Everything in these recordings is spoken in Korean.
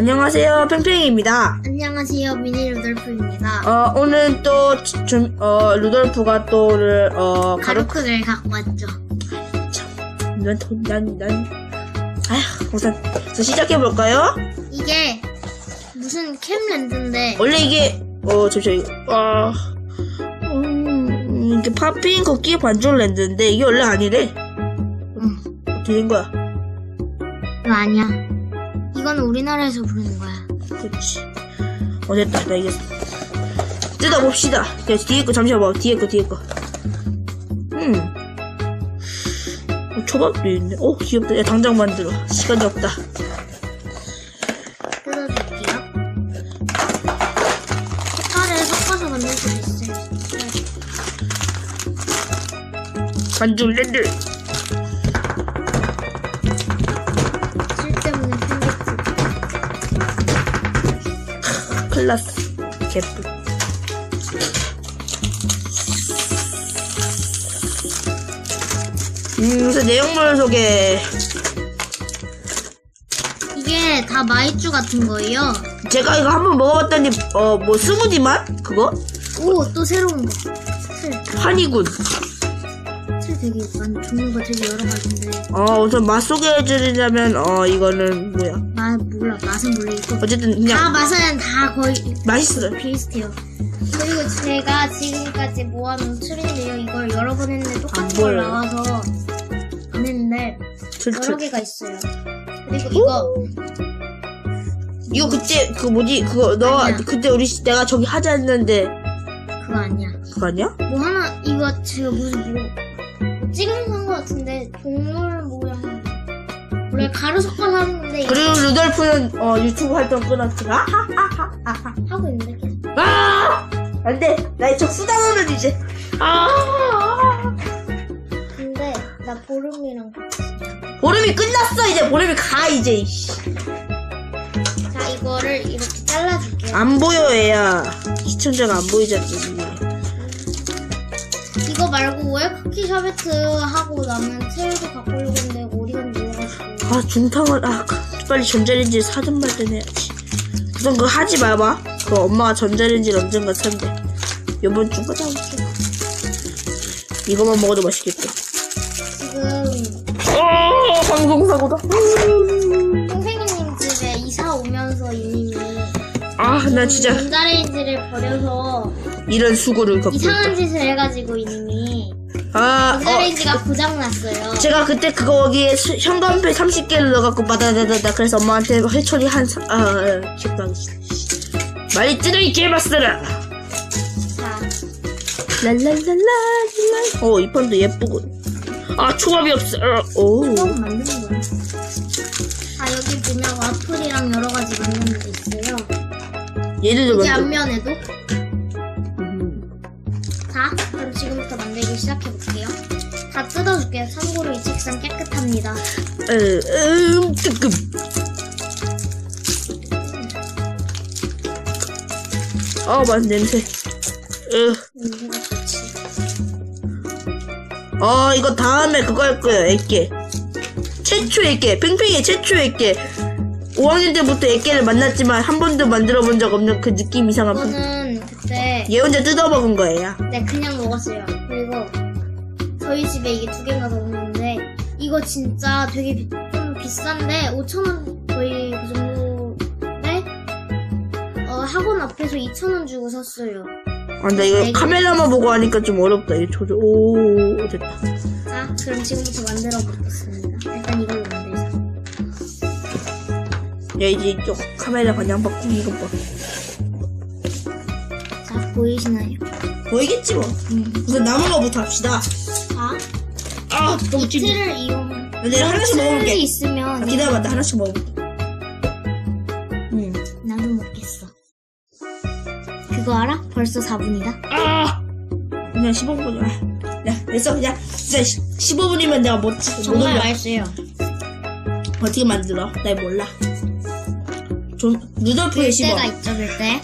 안녕하세요, 팽팽입니다. 안녕하세요, 미니 루돌프입니다. 어, 오늘 또, 좀, 어, 루돌프가 또 오늘, 어, 가루, 가루크를 갖고 왔죠. 난, 돈- 난, 난, 아휴, 우선, 저 시작해볼까요? 이게 무슨 캠랜드인데 원래 이게, 어, 잠시만, 이거, 아, 음, 이게 팝핑 걷기 반전 랜드인데, 이게 원래 아니래. 응, 어떻게 된 거야? 이거 아니야. 이건 우리나라에서 부르는 거야. 그렇지. 어, 됐다. 나 이겼어. 뜯어봅시다. 야, 뒤에 거, 잠시만 봐. 뒤에 거, 뒤에 거. 음. 어, 초밥도 있네. 오, 귀엽다. 야, 당장 만들어. 시간이 없다. 뜯어줄게요. 색깔을 섞어서 만들 수 있어요. 반죽 랜드. 클라스. 개뿔. 음, 우선 내용물 소개. 이게 다 마이쮸 같은 거예요. 제가 이거 한번 먹어봤더니, 어, 뭐, 스무디 맛? 그거? 오, 또 새로운 거. 틀. 한이군. 틀 되게 많, 종류가 되게 여러 가지인데. 어, 우선 맛 소개해드리자면, 어, 이거는 뭐야. 맛, 몰라. 맛은 모르겠고. 어쨌든, 다 그냥, 맛은 다 거의 맛있어요. 비슷해요. 그리고 제가 지금까지 모아놓은 틀인데요. 이걸 여러 번 했는데 안 똑같은 보여요. 걸 나와서 안 했는데 여러. 개가 있어요. 그리고 이거 이거 그때 그 뭐지 그거 너 아니야. 그때 우리 시- 내가 저기 하자 했는데 그거 아니야. 그거 아니야? 뭐 하나 이거 제가 무슨 뭐, 뭐 찍으면서 한것 같은데 동물 모양 원래 가루 섞어서 하는데 그리고 루돌프는 어 유튜브 활동 끊었지. 아하하하하. 하고 있는데 계속. 아 안돼 나의 적 수단으로 이제 아 근데 나 보름이랑 같이 보름이 끝났어 이제 보름이 가 이제 이씨. 자 이거를 이렇게 잘라줄게요. 안 보여 얘야 시청자가 안 보이잖아 이거 말고 왜 쿠키 샤베트 하고 나면 체일도 갖고 오려고 했는데 어디가 누워가지고 아 중탕을 아 빨리 전자레인지 사든 말든 해야지. 우선 그거 하지 마봐. 그 엄마가 전자레인지를 언젠가 산대. 요번 주가 나올게. 이거만 먹어도 맛있겠다. 지금 어, 방송사고다. 나 진짜 전자레인지를 버려서 이런 수고를 겪고 이상한 있다. 짓을 해가지고 이님이 아, 전자레인지가 고장났어요 어, 제가 그때 그거 거기에 수- 현관패 30개를 넣어갖고 바다다다다 그래서 엄마한테 회초리 한, 사- 아, 아, 기억나기 말이 뜯어이 개봤어라. 자 랄랄랄랄랄. 어, 이 판도 예쁘군. 아, 초밥이 없어. 어, 오. 처음 만드는 거야 아 여기 보면 와플이랑 여러 가지 있어요 여기 만들. 앞면에도 음. 자 그럼 지금부터 만들기 시작해볼게요 다 뜯어줄게요 참고로 이 책상 깨끗합니다 에, 음, 뜨끔. 아, 맛 냄새. 으. 냄새가 좋지 어, 이거 다음에 그거 할 거예요, 애깨. 최초 애깨. 팽팽이 최초 애깨. 5학년 때부터 애깨를 만났지만 한 번도 만들어 본 적 없는 그 느낌 이상한 팽 저는 그때 얘 혼자 뜯어먹은 거예요. 네 그냥 먹었어요 그리고 저희 집에 이게 두 개가 더 있는데 이거 진짜 되게 비, 좀 비싼데 5천 원 거의 그 정도인데 어, 학원 앞에서 2천 원 주고 샀어요 아, 나 이거 네 개. 카메라만 보고 하니까 좀 어렵다. 이거 조절. 오, 됐다. 자 그럼 지금부터 만들어 보겠습니다 일단 만들자 야, 이제 이쪽 카메라 방향 바꾸기 이거 봐. 자 보이시나요? 보이겠지 뭐. 음. 우선 남은 거부터 합시다. 자 아, 너무 찜. 틀을 이용 내가 하나씩 틀이 먹어볼게. 있으면 기다려봐, 나 하나씩 먹어볼게. 응. 나도 먹겠어 그거 알아? 벌써 4분이다 아! 그냥 15분이야. 야, 됐어. 그냥 진짜 15분이면 내가 못, 못 정말 올려. 맛있어요 어떻게 만들어? 나 몰라. 조, 루돌프의 시범. 물때가 있죠, 물때.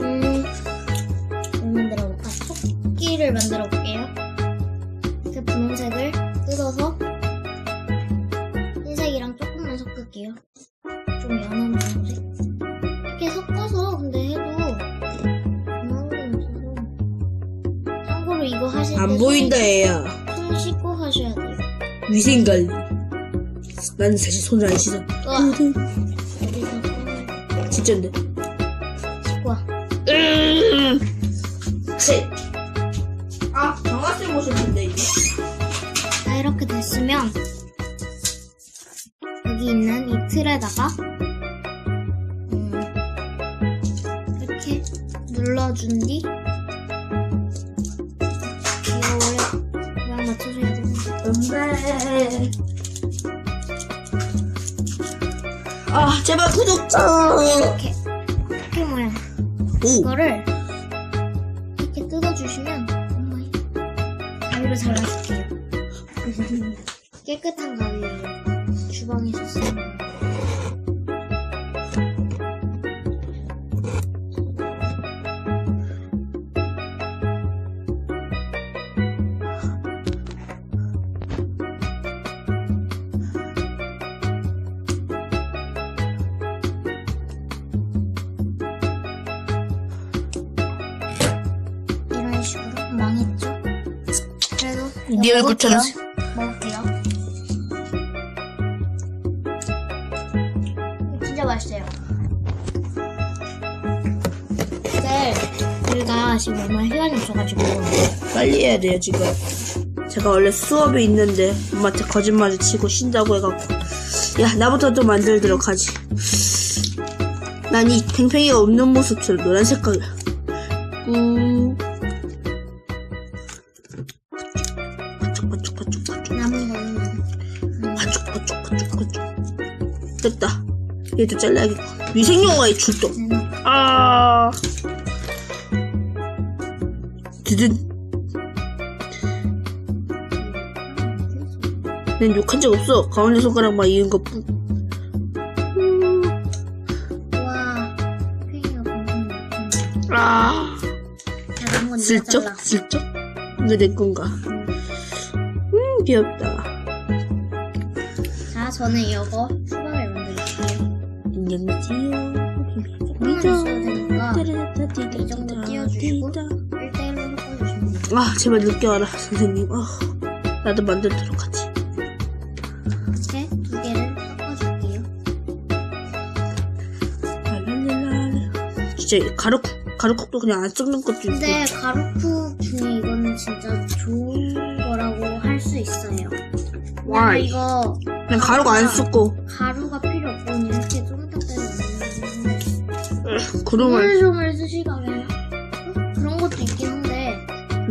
음, 뭐 만들어 볼까? 토끼를 만들어 볼게요. 그 분홍색을 뜯어서 흰색이랑 조금만 섞을게요. 좀 연한 분홍색. 이렇게 섞어서 근데 해도 안 나오는 거 참고로 이거 하실 때 안 보인다, 얘야. 손 씻고 하셔야 돼요. 위생관리. 나는 사실 손을 안 씻어 우와. 손을 진짜인데 씻고 와. 음. 셋. 아 정화쌤 오셨는데 이제 자, 이렇게 됐으면 여기 있는 이 틀에다가 음, 이렇게 눌러준 뒤 이거 원래 모양 맞춰줘야 되는데 아 제발 구독자. 이렇게 이렇게 모양 오. 이거를 이렇게 뜯어주시면 엄마의 가위로 잘라줄게요. 깨끗한 가위예요. 주방에서 쓰는 망했죠? 그래도 네 얼굴처럼 먹을게요. 진짜 맛있어요. 이제 우리가 지금 얼마 시간이 없어가지고 빨리 해야 돼요 지금 제가 원래 수업이 있는데 엄마한테 거짓말을 치고 쉰다고 해갖고 야 나부터 좀 만들도록 하지 난 이 팽팽이가 없는 모습처럼 노란 색깔 얘도 잘라야겠고 위생용과의 출동. 아. 드든. 난 욕한 적 없어. 가운데 손가락만 이은 것뿐. 음, 아. 슬쩍. 슬쩍? 이거 내 건가? 음 귀엽다. 자 저는 이거 아 제발 늦게 와라 선생님. 아, 나도 만들도록 하지. 이렇게 두 개를 섞어줄게요. 랄랄랄라. 진짜 이 가루국 가루국도 그냥 안 섞는 것도 있고. 근데 가루쿠 중에 이거는 진짜 좋은 거라고 할 수 있어요. 이거 그냥 가루가 안 섞고. 가루가 필요 없고 그냥 이렇게 만드는데 그러면 조물조물 수시가면 어? 그런 것도 있긴 한데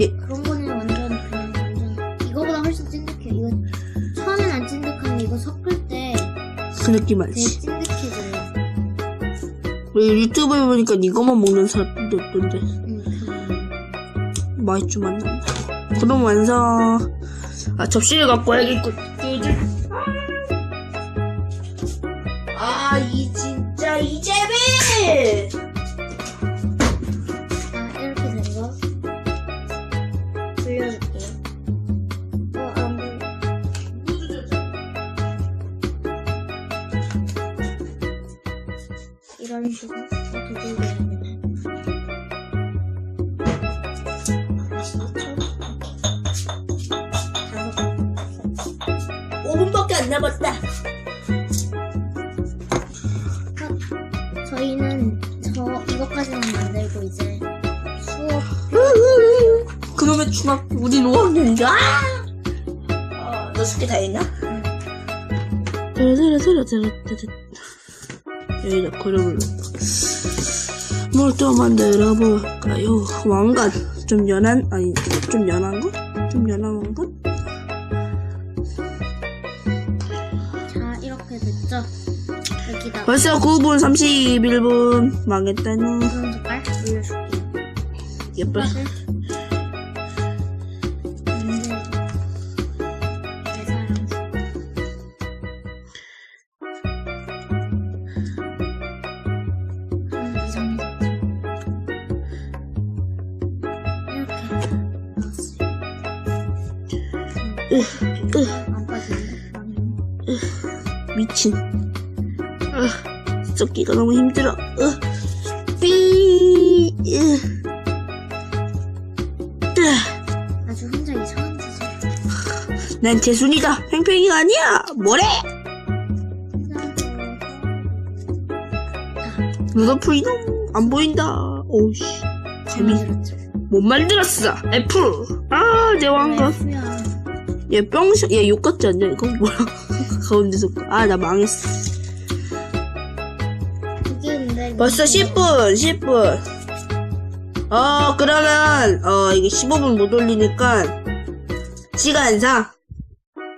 예. 그런 거는 완전 그냥 완전 이거보다 훨씬 찐득해요. 이거 처음엔 안 찐득한데 이거 섞을 때 그 느낌 되게 알지 찐득해져요. 왜 유튜브에 보니까 이거만 먹는 사람도 있던데 음, 그 맛이 좀 안 난다 그럼 완성 아 접시를 갖고 와야겠군 아 이 진짜 이재빈 자, 이렇게 된 거. 돌려줄게요. 어, 안 보여. 이런 식으로 더 돌려야 되네. 아시겠죠? 자, 5분밖에 안 남았다 중학 우리 5학년인가? 아, 너 숙제 다 했나? 여기다 그림을 뭘또 만들어 볼까요? 왕관 좀 연한 아니 좀 연한 거? 좀 연한 왕관? 자 이렇게 됐죠? 여기다 벌써 9분 31분 망했다누 그런 색깔 올려줄게요. 예뻐 미친 아, 썩기가 너무 힘들어 으, 삐 으. 으. 아주 난 재순이다. 팽팽이가 아니야. 뭐래? 루돌프 이놈 안 보인다. 오우씨. 재미. 못 만들었어. F. 아, 내 왕관. 얘 뿅셔. 얘 욕같지 않냐? 이거 뭐야? 가운데서. 아, 나 망했어. 벌써 10분, 10분. 어, 그러면, 어, 이게 15분 못 올리니까, 시간상,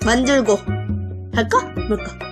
만들고, 할까? 말까?